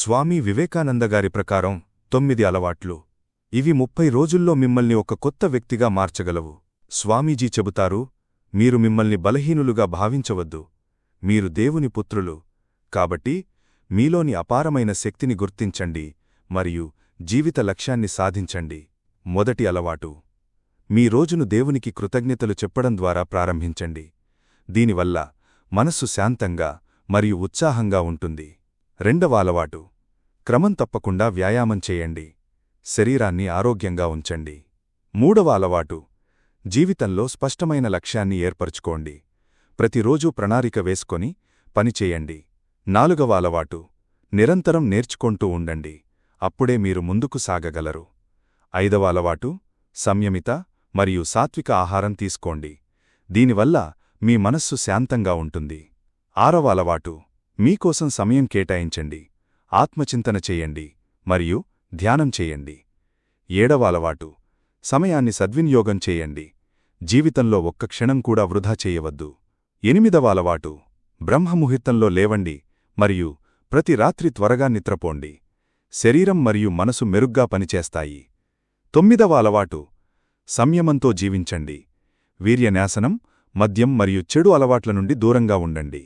స్వామి వివేకానందగారి ప్రకారం తొమ్మిది అలవాట్లు. ఇవి ముప్పై రోజుల్లో మిమ్మల్ని ఒక కొత్త వ్యక్తిగా మార్చగలవు. స్వామీజీ చెబుతారు మీరు మిమ్మల్ని బలహీనులుగా భావించవద్దు. మీరు దేవుని పుత్రులు. కాబట్టి మీలోని అపారమైన శక్తిని గుర్తించండి మరియు జీవిత లక్ష్యాన్ని సాధించండి. మొదటి అలవాటు. మీ రోజును దేవునికి కృతజ్ఞతలు చెప్పడం ద్వారా ప్రారంభించండి. దీనివల్ల మనస్సు శాంతంగా మరియు ఉత్సాహంగా ఉంటుంది. రెండవ అలవాటు. క్రమం తప్పకుండా వ్యాయామం చేయండి. శరీరాన్ని ఆరోగ్యంగా ఉంచండి. మూడవ అలవాటు. జీవితంలో స్పష్టమైన లక్ష్యాన్ని ఏర్పరచుకోండి. ప్రతిరోజూ ప్రణాళిక వేసుకొని పనిచేయండి నాలుగవ అలవాటు. నిరంతరం నేర్చుకుంటూ ఉండండి. అప్పుడే మీరు ముందుకు సాగగలరు. ఐదవ అలవాటు. సంయమిత మరియు సాత్విక ఆహారం తీసుకోండి. దీనివల్ల మీ మనస్సు శాంతంగా ఉంటుంది. ఆరవ అలవాటు. మీకోసం సమయం కేటాయించండి. ఆత్మచింతన చేయండి మరియు ధ్యానం చేయండి. ఏడవ అలవాటు. సమయాన్ని సద్వినియోగం చేయండి. జీవితంలో ఒక్క క్షణం కూడా వృధా చేయవద్దు. ఎనిమిదవ అలవాటు. బ్రహ్మముహూర్తంలో లేవండి మరియు ప్రతి రాత్రి త్వరగా నిద్రపోండి. శరీరం మరియు మనసు మెరుగ్గా పనిచేస్తాయి. తొమ్మిదవ అలవాటు. సంయమంతో జీవించండి. వీర్యన్యాసనం మద్యం మరియు చెడు అలవాట్ల నుండి దూరంగా ఉండండి.